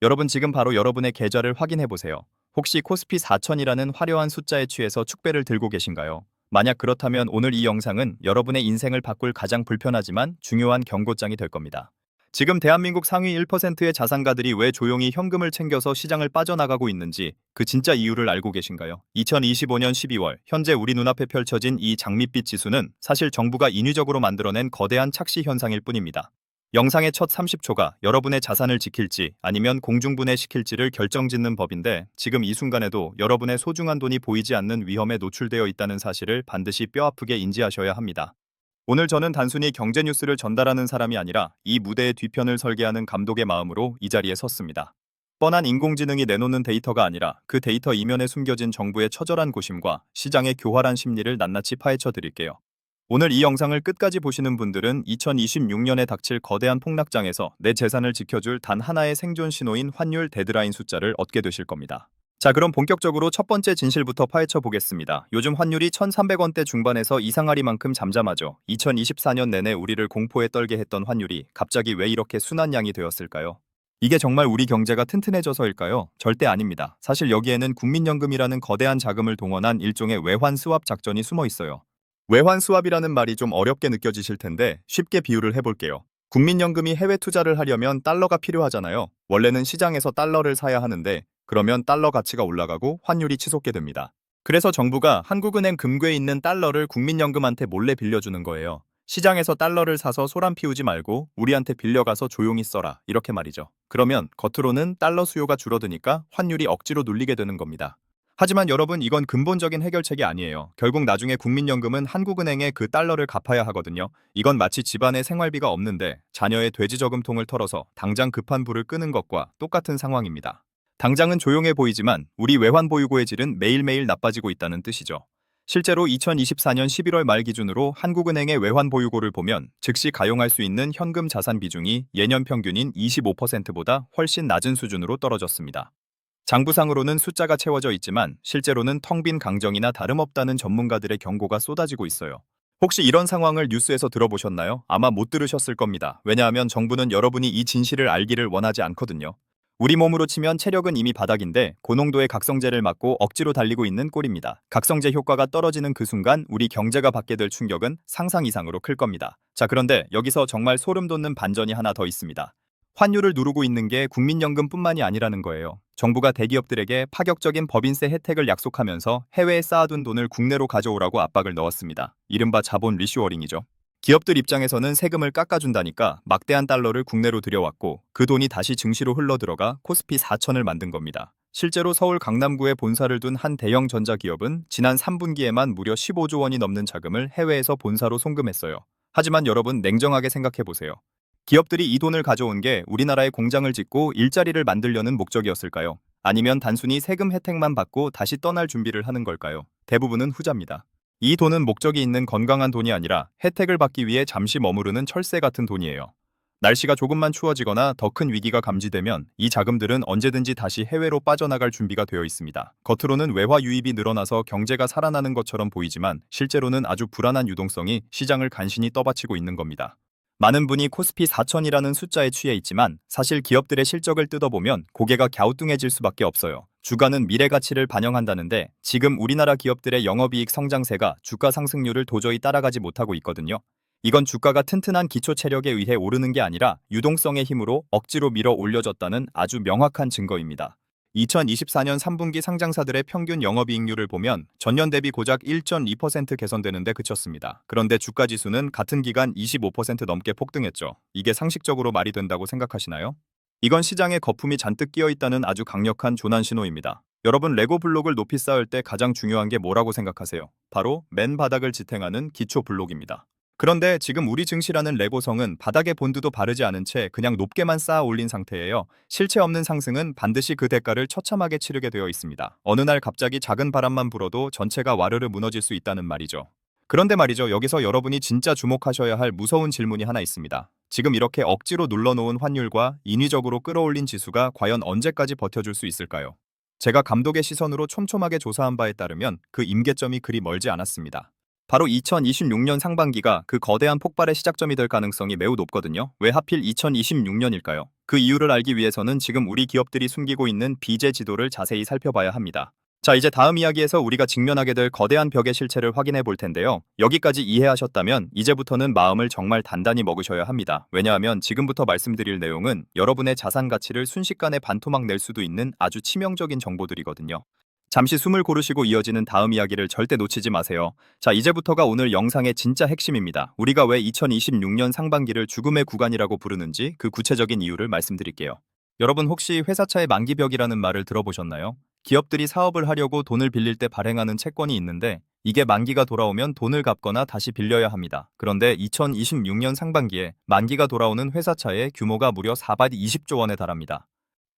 여러분 지금 바로 여러분의 계좌를 확인해 보세요. 혹시 코스피 4000이라는 화려한 숫자에 취해서 축배를 들고 계신가요? 만약 그렇다면 오늘 이 영상은 여러분의 인생을 바꿀 가장 불편하지만 중요한 경고장이 될 겁니다. 지금 대한민국 상위 1%의 자산가들이 왜 조용히 현금을 챙겨서 시장을 빠져나가고 있는지 그 진짜 이유를 알고 계신가요? 2025년 12월 현재 우리 눈앞에 펼쳐진 이 장밋빛 지수는 사실 정부가 인위적으로 만들어낸 거대한 착시 현상일 뿐입니다. 영상의 첫 30초가 여러분의 자산을 지킬지 아니면 공중분해 시킬지를 결정짓는 법인데 지금 이 순간에도 여러분의 소중한 돈이 보이지 않는 위험에 노출되어 있다는 사실을 반드시 뼈아프게 인지하셔야 합니다. 오늘 저는 단순히 경제 뉴스를 전달하는 사람이 아니라 이 무대의 뒤편을 설계하는 감독의 마음으로 이 자리에 섰습니다. 뻔한 인공지능이 내놓는 데이터가 아니라 그 데이터 이면에 숨겨진 정부의 처절한 고심과 시장의 교활한 심리를 낱낱이 파헤쳐 드릴게요. 오늘 이 영상을 끝까지 보시는 분들은 2026년에 닥칠 거대한 폭락장에서 내 재산을 지켜줄 단 하나의 생존 신호인 환율 데드라인 숫자를 얻게 되실 겁니다. 자, 그럼 본격적으로 첫 번째 진실부터 파헤쳐 보겠습니다. 요즘 환율이 1,300원대 중반에서 이상하리만큼 잠잠하죠. 2024년 내내 우리를 공포에 떨게 했던 환율이 갑자기 왜 이렇게 순한 양이 되었을까요? 이게 정말 우리 경제가 튼튼해져서일까요? 절대 아닙니다. 사실 여기에는 국민연금이라는 거대한 자금을 동원한 일종의 외환 스왑 작전이 숨어 있어요. 외환 수합이라는 말이 좀 어렵게 느껴지실 텐데 쉽게 비유를 해볼게요. 국민연금이 해외 투자를 하려면 달러가 필요하잖아요. 원래는 시장에서 달러를 사야 하는데 그러면 달러 가치가 올라가고 환율이 치솟게 됩니다. 그래서 정부가 한국은행 금괴에 있는 달러를 국민연금한테 몰래 빌려주는 거예요. 시장에서 달러를 사서 소란 피우지 말고 우리한테 빌려가서 조용히 써라. 이렇게 말이죠. 그러면 겉으로는 달러 수요가 줄어드니까 환율이 억지로 눌리게 되는 겁니다. 하지만 여러분 이건 근본적인 해결책이 아니에요. 결국 나중에 국민연금은 한국은행에 그 달러를 갚아야 하거든요. 이건 마치 집안에 생활비가 없는데 자녀의 돼지저금통을 털어서 당장 급한 불을 끄는 것과 똑같은 상황입니다. 당장은 조용해 보이지만 우리 외환 보유고의 질은 매일매일 나빠지고 있다는 뜻이죠. 실제로 2024년 11월 말 기준으로 한국은행의 외환 보유고를 보면 즉시 가용할 수 있는 현금 자산 비중이 예년 평균인 25%보다 훨씬 낮은 수준으로 떨어졌습니다. 장부상으로는 숫자가 채워져 있지만 실제로는 텅 빈 강정이나 다름없다는 전문가들의 경고가 쏟아지고 있어요. 혹시 이런 상황을 뉴스에서 들어보셨나요? 아마 못 들으셨을 겁니다. 왜냐하면 정부는 여러분이 이 진실을 알기를 원하지 않거든요. 우리 몸으로 치면 체력은 이미 바닥인데 고농도의 각성제를 맞고 억지로 달리고 있는 꼴입니다. 각성제 효과가 떨어지는 그 순간 우리 경제가 받게 될 충격은 상상 이상으로 클 겁니다. 자, 그런데 여기서 정말 소름 돋는 반전이 하나 더 있습니다. 환율을 누르고 있는 게 국민연금뿐만이 아니라는 거예요. 정부가 대기업들에게 파격적인 법인세 혜택을 약속하면서 해외에 쌓아둔 돈을 국내로 가져오라고 압박을 넣었습니다. 이른바 자본 리슈어링이죠. 기업들 입장에서는 세금을 깎아준다니까 막대한 달러를 국내로 들여왔고 그 돈이 다시 증시로 흘러들어가 코스피 4천을 만든 겁니다. 실제로 서울 강남구에 본사를 둔 한 대형 전자기업은 지난 3분기에만 무려 15조 원이 넘는 자금을 해외에서 본사로 송금했어요. 하지만 여러분 냉정하게 생각해 보세요. 기업들이 이 돈을 가져온 게 우리나라에 공장을 짓고 일자리를 만들려는 목적이었을까요? 아니면 단순히 세금 혜택만 받고 다시 떠날 준비를 하는 걸까요? 대부분은 후자입니다. 이 돈은 목적이 있는 건강한 돈이 아니라 혜택을 받기 위해 잠시 머무르는 철새 같은 돈이에요. 날씨가 조금만 추워지거나 더 큰 위기가 감지되면 이 자금들은 언제든지 다시 해외로 빠져나갈 준비가 되어 있습니다. 겉으로는 외화 유입이 늘어나서 경제가 살아나는 것처럼 보이지만 실제로는 아주 불안한 유동성이 시장을 간신히 떠받치고 있는 겁니다. 많은 분이 코스피 4천이라는 숫자에 취해 있지만 사실 기업들의 실적을 뜯어보면 고개가 갸우뚱해질 수밖에 없어요. 주가는 미래 가치를 반영한다는데 지금 우리나라 기업들의 영업이익 성장세가 주가 상승률을 도저히 따라가지 못하고 있거든요. 이건 주가가 튼튼한 기초 체력에 의해 오르는 게 아니라 유동성의 힘으로 억지로 밀어 올려졌다는 아주 명확한 증거입니다. 2024년 3분기 상장사들의 평균 영업이익률을 보면 전년 대비 고작 1.2% 개선되는데 그쳤습니다. 그런데 주가 지수는 같은 기간 25% 넘게 폭등했죠. 이게 상식적으로 말이 된다고 생각하시나요? 이건 시장에 거품이 잔뜩 끼어 있다는 아주 강력한 조난 신호입니다. 여러분 레고 블록을 높이 쌓을 때 가장 중요한 게 뭐라고 생각하세요? 바로 맨 바닥을 지탱하는 기초 블록입니다. 그런데 지금 우리 증시라는 레고성은 바닥에 본드도 바르지 않은 채 그냥 높게만 쌓아 올린 상태예요. 실체 없는 상승은 반드시 그 대가를 처참하게 치르게 되어 있습니다. 어느 날 갑자기 작은 바람만 불어도 전체가 와르르 무너질 수 있다는 말이죠. 그런데 말이죠. 여기서 여러분이 진짜 주목하셔야 할 무서운 질문이 하나 있습니다. 지금 이렇게 억지로 눌러놓은 환율과 인위적으로 끌어올린 지수가 과연 언제까지 버텨줄 수 있을까요? 제가 감독의 시선으로 촘촘하게 조사한 바에 따르면 그 임계점이 그리 멀지 않았습니다. 바로 2026년 상반기가 그 거대한 폭발의 시작점이 될 가능성이 매우 높거든요. 왜 하필 2026년일까요? 그 이유를 알기 위해서는 지금 우리 기업들이 숨기고 있는 비제 지도를 자세히 살펴봐야 합니다. 자, 이제 다음 이야기에서 우리가 직면하게 될 거대한 벽의 실체를 확인해 볼 텐데요. 여기까지 이해하셨다면 이제부터는 마음을 정말 단단히 먹으셔야 합니다. 왜냐하면 지금부터 말씀드릴 내용은 여러분의 자산 가치를 순식간에 반토막 낼 수도 있는 아주 치명적인 정보들이거든요. 잠시 숨을 고르시고 이어지는 다음 이야기를 절대 놓치지 마세요. 자, 이제부터가 오늘 영상의 진짜 핵심입니다. 우리가 왜 2026년 상반기를 죽음의 구간이라고 부르는지 그 구체적인 이유를 말씀드릴게요. 여러분 혹시 회사차의 만기벽이라는 말을 들어보셨나요? 기업들이 사업을 하려고 돈을 빌릴 때 발행하는 채권이 있는데 이게 만기가 돌아오면 돈을 갚거나 다시 빌려야 합니다. 그런데 2026년 상반기에 만기가 돌아오는 회사차의 규모가 무려 420조 원에 달합니다.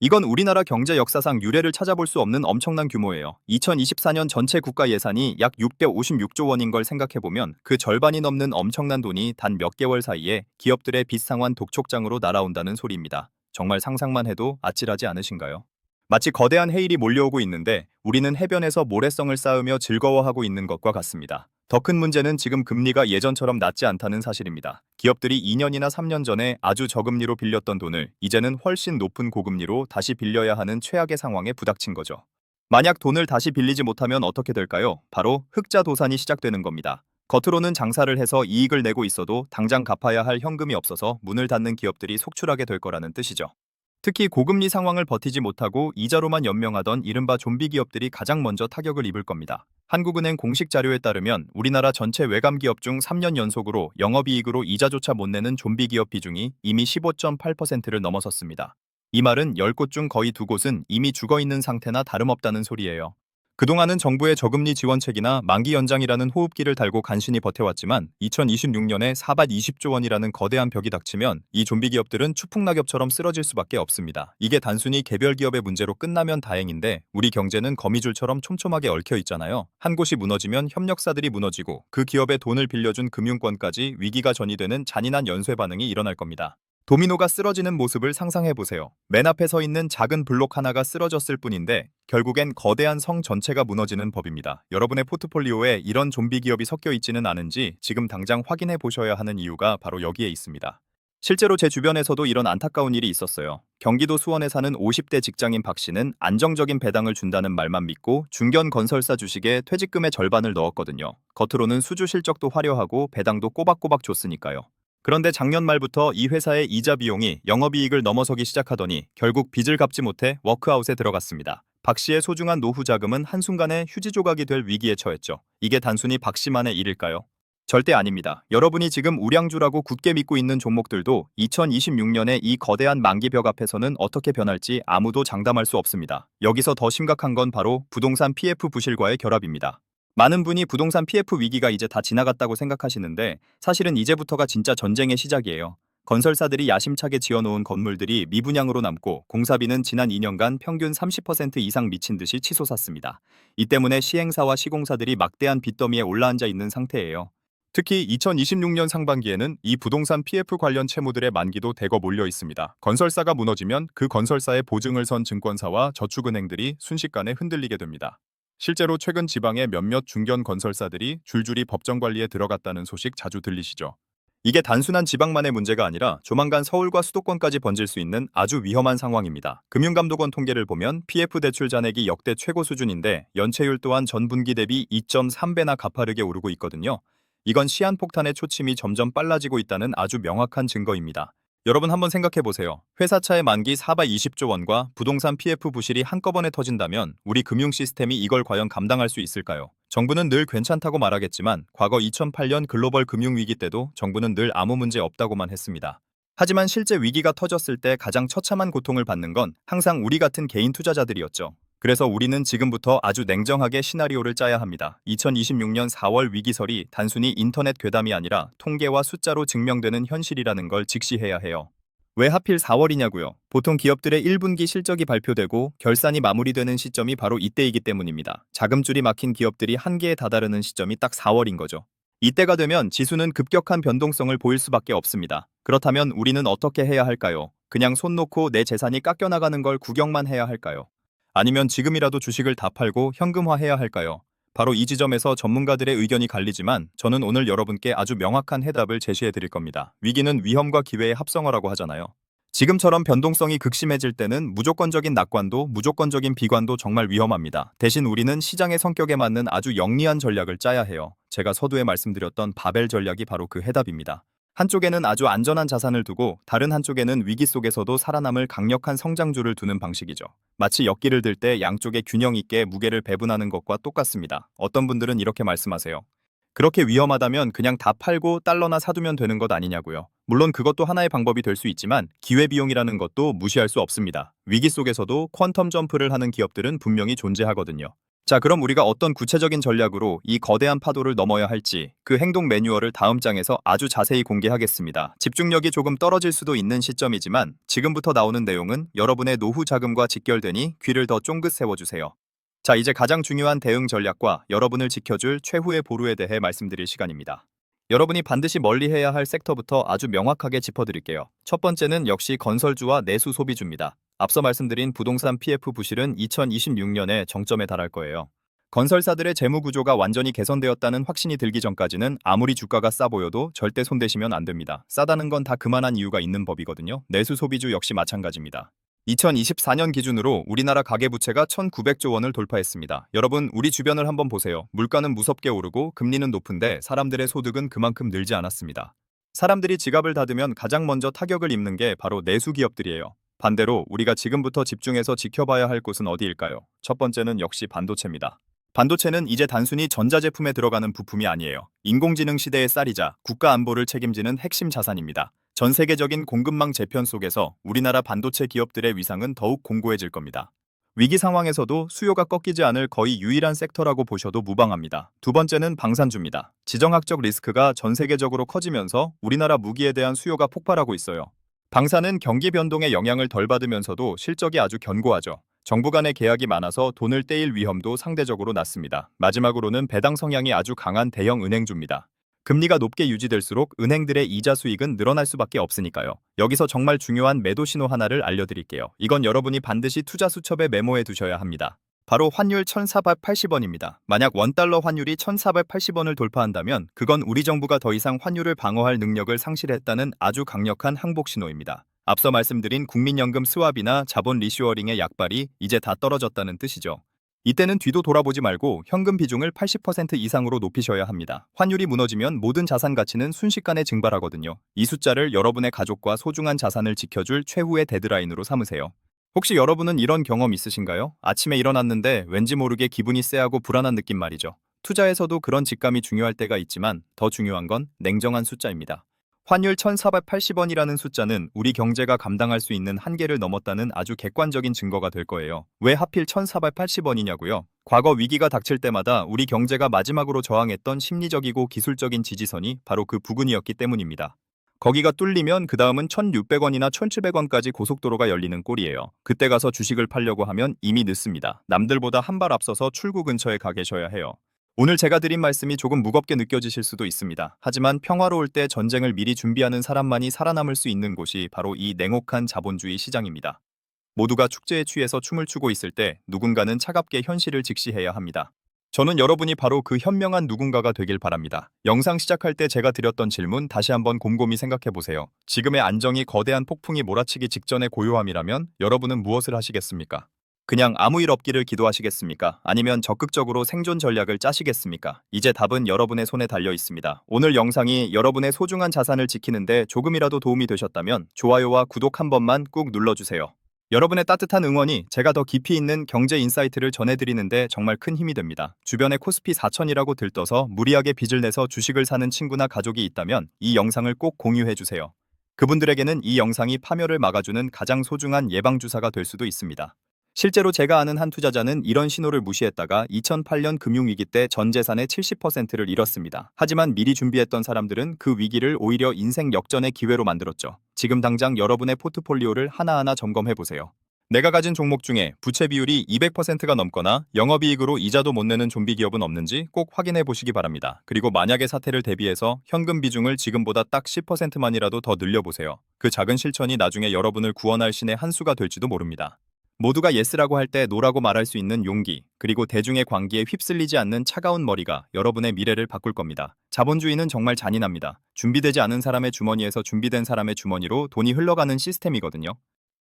이건 우리나라 경제 역사상 유례를 찾아볼 수 없는 엄청난 규모예요. 2024년 전체 국가 예산이 약 656조 원인 걸 생각해보면 그 절반이 넘는 엄청난 돈이 단 몇 개월 사이에 기업들의 빚 상환 독촉장으로 날아온다는 소리입니다. 정말 상상만 해도 아찔하지 않으신가요? 마치 거대한 해일이 몰려오고 있는데 우리는 해변에서 모래성을 쌓으며 즐거워하고 있는 것과 같습니다. 더 큰 문제는 지금 금리가 예전처럼 낮지 않다는 사실입니다. 기업들이 2년이나 3년 전에 아주 저금리로 빌렸던 돈을 이제는 훨씬 높은 고금리로 다시 빌려야 하는 최악의 상황에 부닥친 거죠. 만약 돈을 다시 빌리지 못하면 어떻게 될까요? 바로 흑자 도산이 시작되는 겁니다. 겉으로는 장사를 해서 이익을 내고 있어도 당장 갚아야 할 현금이 없어서 문을 닫는 기업들이 속출하게 될 거라는 뜻이죠. 특히 고금리 상황을 버티지 못하고 이자로만 연명하던 이른바 좀비 기업들이 가장 먼저 타격을 입을 겁니다. 한국은행 공식 자료에 따르면 우리나라 전체 외감 기업 중 3년 연속으로 영업이익으로 이자조차 못 내는 좀비 기업 비중이 이미 15.8%를 넘어섰습니다. 이 말은 10곳 중 거의 2곳은 이미 죽어 있는 상태나 다름없다는 소리예요. 그동안은 정부의 저금리 지원책이나 만기 연장이라는 호흡기를 달고 간신히 버텨왔지만 2026년에 420조 원이라는 거대한 벽이 닥치면 이 좀비 기업들은 추풍낙엽처럼 쓰러질 수밖에 없습니다. 이게 단순히 개별 기업의 문제로 끝나면 다행인데 우리 경제는 거미줄처럼 촘촘하게 얽혀 있잖아요. 한 곳이 무너지면 협력사들이 무너지고 그 기업에 돈을 빌려준 금융권까지 위기가 전이되는 잔인한 연쇄 반응이 일어날 겁니다. 도미노가 쓰러지는 모습을 상상해 보세요. 맨 앞에 서 있는 작은 블록 하나가 쓰러졌을 뿐인데 결국엔 거대한 성 전체가 무너지는 법입니다. 여러분의 포트폴리오에 이런 좀비 기업이 섞여 있지는 않은지 지금 당장 확인해 보셔야 하는 이유가 바로 여기에 있습니다. 실제로 제 주변에서도 이런 안타까운 일이 있었어요. 경기도 수원에 사는 50대 직장인 박 씨는 안정적인 배당을 준다는 말만 믿고 중견 건설사 주식에 퇴직금의 절반을 넣었거든요. 겉으로는 수주 실적도 화려하고 배당도 꼬박꼬박 줬으니까요. 그런데 작년 말부터 이 회사의 이자 비용이 영업이익을 넘어서기 시작하더니 결국 빚을 갚지 못해 워크아웃에 들어갔습니다. 박 씨의 소중한 노후 자금은 한순간에 휴지 조각이 될 위기에 처했죠. 이게 단순히 박 씨만의 일일까요? 절대 아닙니다. 여러분이 지금 우량주라고 굳게 믿고 있는 종목들도 2026년에 이 거대한 만기벽 앞에서는 어떻게 변할지 아무도 장담할 수 없습니다. 여기서 더 심각한 건 바로 부동산 PF 부실과의 결합입니다. 많은 분이 부동산 PF 위기가 이제 다 지나갔다고 생각하시는데 사실은 이제부터가 진짜 전쟁의 시작이에요. 건설사들이 야심차게 지어놓은 건물들이 미분양으로 남고 공사비는 지난 2년간 평균 30% 이상 미친 듯이 치솟았습니다. 이 때문에 시행사와 시공사들이 막대한 빚더미에 올라앉아 있는 상태예요. 특히 2026년 상반기에는 이 부동산 PF 관련 채무들의 만기도 대거 몰려 있습니다. 건설사가 무너지면 그 건설사의 보증을 선 증권사와 저축은행들이 순식간에 흔들리게 됩니다. 실제로 최근 지방의 몇몇 중견 건설사들이 줄줄이 법정 관리에 들어갔다는 소식 자주 들리시죠. 이게 단순한 지방만의 문제가 아니라 조만간 서울과 수도권까지 번질 수 있는 아주 위험한 상황입니다. 금융감독원 통계를 보면 PF 대출 잔액이 역대 최고 수준인데 연체율 또한 전 분기 대비 2.3배나 가파르게 오르고 있거든요. 이건 시한폭탄의 초침이 점점 빨라지고 있다는 아주 명확한 증거입니다. 여러분 한번 생각해 보세요. 회사차의 만기 420조 원과 부동산 PF 부실이 한꺼번에 터진다면 우리 금융 시스템이 이걸 과연 감당할 수 있을까요? 정부는 늘 괜찮다고 말하겠지만 과거 2008년 글로벌 금융 위기 때도 정부는 늘 아무 문제 없다고만 했습니다. 하지만 실제 위기가 터졌을 때 가장 처참한 고통을 받는 건 항상 우리 같은 개인 투자자들이었죠. 그래서 우리는 지금부터 아주 냉정하게 시나리오를 짜야 합니다. 2026년 4월 위기설이 단순히 인터넷 괴담이 아니라 통계와 숫자로 증명되는 현실이라는 걸 직시해야 해요. 왜 하필 4월이냐고요? 보통 기업들의 1분기 실적이 발표되고 결산이 마무리되는 시점이 바로 이때이기 때문입니다. 자금줄이 막힌 기업들이 한계에 다다르는 시점이 딱 4월인 거죠. 이때가 되면 지수는 급격한 변동성을 보일 수밖에 없습니다. 그렇다면 우리는 어떻게 해야 할까요? 그냥 손 놓고 내 재산이 깎여나가는 걸 구경만 해야 할까요? 아니면 지금이라도 주식을 다 팔고 현금화해야 할까요? 바로 이 지점에서 전문가들의 의견이 갈리지만 저는 오늘 여러분께 아주 명확한 해답을 제시해 드릴 겁니다. 위기는 위험과 기회의 합성어라고 하잖아요. 지금처럼 변동성이 극심해질 때는 무조건적인 낙관도 무조건적인 비관도 정말 위험합니다. 대신 우리는 시장의 성격에 맞는 아주 영리한 전략을 짜야 해요. 제가 서두에 말씀드렸던 바벨 전략이 바로 그 해답입니다. 한쪽에는 아주 안전한 자산을 두고 다른 한쪽에는 위기 속에서도 살아남을 강력한 성장주를 두는 방식이죠. 마치 엿기를 들 때 양쪽에 균형 있게 무게를 배분하는 것과 똑같습니다. 어떤 분들은 이렇게 말씀하세요. 그렇게 위험하다면 그냥 다 팔고 달러나 사두면 되는 것 아니냐고요. 물론 그것도 하나의 방법이 될 수 있지만 기회비용이라는 것도 무시할 수 없습니다. 위기 속에서도 퀀텀 점프를 하는 기업들은 분명히 존재하거든요. 자, 그럼 우리가 어떤 구체적인 전략으로 이 거대한 파도를 넘어야 할지 그 행동 매뉴얼을 다음 장에서 아주 자세히 공개하겠습니다. 집중력이 조금 떨어질 수도 있는 시점이지만 지금부터 나오는 내용은 여러분의 노후 자금과 직결되니 귀를 더 쫑긋 세워주세요. 자, 이제 가장 중요한 대응 전략과 여러분을 지켜줄 최후의 보루에 대해 말씀드릴 시간입니다. 여러분이 반드시 멀리해야 할 섹터부터 아주 명확하게 짚어드릴게요. 첫 번째는 역시 건설주와 내수 소비주입니다. 앞서 말씀드린 부동산 PF 부실은 2026년에 정점에 달할 거예요. 건설사들의 재무 구조가 완전히 개선되었다는 확신이 들기 전까지는 아무리 주가가 싸 보여도 절대 손대시면 안 됩니다. 싸다는 건 다 그만한 이유가 있는 법이거든요. 내수 소비주 역시 마찬가지입니다. 2024년 기준으로 우리나라 가계부채가 1,900조 원을 돌파했습니다. 여러분, 우리 주변을 한번 보세요. 물가는 무섭게 오르고 금리는 높은데 사람들의 소득은 그만큼 늘지 않았습니다. 사람들이 지갑을 닫으면 가장 먼저 타격을 입는 게 바로 내수 기업들이에요. 반대로 우리가 지금부터 집중해서 지켜봐야 할 곳은 어디일까요? 첫 번째는 역시 반도체입니다. 반도체는 이제 단순히 전자제품에 들어가는 부품이 아니에요. 인공지능 시대의 쌀이자 국가 안보를 책임지는 핵심 자산입니다. 전 세계적인 공급망 재편 속에서 우리나라 반도체 기업들의 위상은 더욱 공고해질 겁니다. 위기 상황에서도 수요가 꺾이지 않을 거의 유일한 섹터라고 보셔도 무방합니다. 두 번째는 방산주입니다. 지정학적 리스크가 전 세계적으로 커지면서 우리나라 무기에 대한 수요가 폭발하고 있어요. 방산은 경기 변동에 영향을 덜 받으면서도 실적이 아주 견고하죠. 정부 간의 계약이 많아서 돈을 떼일 위험도 상대적으로 낮습니다. 마지막으로는 배당 성향이 아주 강한 대형 은행주입니다. 금리가 높게 유지될수록 은행들의 이자 수익은 늘어날 수밖에 없으니까요. 여기서 정말 중요한 매도 신호 하나를 알려드릴게요. 이건 여러분이 반드시 투자 수첩에 메모해 두셔야 합니다. 바로 환율 1,480원입니다. 만약 원달러 환율이 1,480원을 돌파한다면 그건 우리 정부가 더 이상 환율을 방어할 능력을 상실했다는 아주 강력한 항복 신호입니다. 앞서 말씀드린 국민연금 스왑이나 자본 리슈어링의 약발이 이제 다 떨어졌다는 뜻이죠. 이때는 뒤도 돌아보지 말고 현금 비중을 80% 이상으로 높이셔야 합니다. 환율이 무너지면 모든 자산 가치는 순식간에 증발하거든요. 이 숫자를 여러분의 가족과 소중한 자산을 지켜줄 최후의 데드라인으로 삼으세요. 혹시 여러분은 이런 경험 있으신가요? 아침에 일어났는데 왠지 모르게 기분이 쎄하고 불안한 느낌 말이죠. 투자에서도 그런 직감이 중요할 때가 있지만 더 중요한 건 냉정한 숫자입니다. 환율 1480원이라는 숫자는 우리 경제가 감당할 수 있는 한계를 넘었다는 아주 객관적인 증거가 될 거예요. 왜 하필 1480원이냐고요? 과거 위기가 닥칠 때마다 우리 경제가 마지막으로 저항했던 심리적이고 기술적인 지지선이 바로 그 부근이었기 때문입니다. 거기가 뚫리면 그 다음은 1600원이나 1700원까지 고속도로가 열리는 꼴이에요. 그때 가서 주식을 팔려고 하면 이미 늦습니다. 남들보다 한 발 앞서서 출구 근처에 가 계셔야 해요. 오늘 제가 드린 말씀이 조금 무겁게 느껴지실 수도 있습니다. 하지만 평화로울 때 전쟁을 미리 준비하는 사람만이 살아남을 수 있는 곳이 바로 이 냉혹한 자본주의 시장입니다. 모두가 축제에 취해서 춤을 추고 있을 때 누군가는 차갑게 현실을 직시해야 합니다. 저는 여러분이 바로 그 현명한 누군가가 되길 바랍니다. 영상 시작할 때 제가 드렸던 질문 다시 한번 곰곰이 생각해 보세요. 지금의 안정이 거대한 폭풍이 몰아치기 직전의 고요함이라면 여러분은 무엇을 하시겠습니까? 그냥 아무 일 없기를 기도하시겠습니까? 아니면 적극적으로 생존 전략을 짜시겠습니까? 이제 답은 여러분의 손에 달려 있습니다. 오늘 영상이 여러분의 소중한 자산을 지키는데 조금이라도 도움이 되셨다면 좋아요와 구독 한 번만 꾹 눌러주세요. 여러분의 따뜻한 응원이 제가 더 깊이 있는 경제 인사이트를 전해드리는데 정말 큰 힘이 됩니다. 주변에 코스피 4천이라고 들떠서 무리하게 빚을 내서 주식을 사는 친구나 가족이 있다면 이 영상을 꼭 공유해주세요. 그분들에게는 이 영상이 파멸을 막아주는 가장 소중한 예방주사가 될 수도 있습니다. 실제로 제가 아는 한 투자자는 이런 신호를 무시했다가 2008년 금융위기 때 전 재산의 70%를 잃었습니다. 하지만 미리 준비했던 사람들은 그 위기를 오히려 인생 역전의 기회로 만들었죠. 지금 당장 여러분의 포트폴리오를 하나하나 점검해 보세요. 내가 가진 종목 중에 부채 비율이 200%가 넘거나 영업이익으로 이자도 못 내는 좀비 기업은 없는지 꼭 확인해 보시기 바랍니다. 그리고 만약의 사태를 대비해서 현금 비중을 지금보다 딱 10%만이라도 더 늘려보세요. 그 작은 실천이 나중에 여러분을 구원할 신의 한 수가 될지도 모릅니다. 모두가 예스라고 할 때 노라고 말할 수 있는 용기, 그리고 대중의 광기에 휩쓸리지 않는 차가운 머리가 여러분의 미래를 바꿀 겁니다. 자본주의는 정말 잔인합니다. 준비되지 않은 사람의 주머니에서 준비된 사람의 주머니로 돈이 흘러가는 시스템이거든요.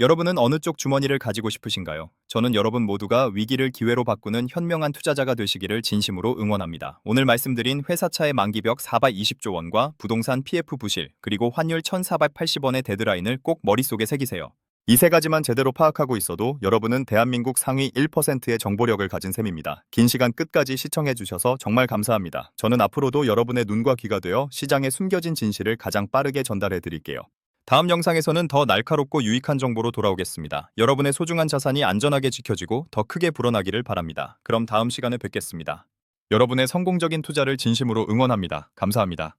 여러분은 어느 쪽 주머니를 가지고 싶으신가요? 저는 여러분 모두가 위기를 기회로 바꾸는 현명한 투자자가 되시기를 진심으로 응원합니다. 오늘 말씀드린 회사차의 만기벽 420조 원과 부동산 PF 부실, 그리고 환율 1480원의 데드라인을 꼭 머릿속에 새기세요. 이 세 가지만 제대로 파악하고 있어도 여러분은 대한민국 상위 1%의 정보력을 가진 셈입니다. 긴 시간 끝까지 시청해 주셔서 정말 감사합니다. 저는 앞으로도 여러분의 눈과 귀가 되어 시장의 숨겨진 진실을 가장 빠르게 전달해 드릴게요. 다음 영상에서는 더 날카롭고 유익한 정보로 돌아오겠습니다. 여러분의 소중한 자산이 안전하게 지켜지고 더 크게 불어나기를 바랍니다. 그럼 다음 시간에 뵙겠습니다. 여러분의 성공적인 투자를 진심으로 응원합니다. 감사합니다.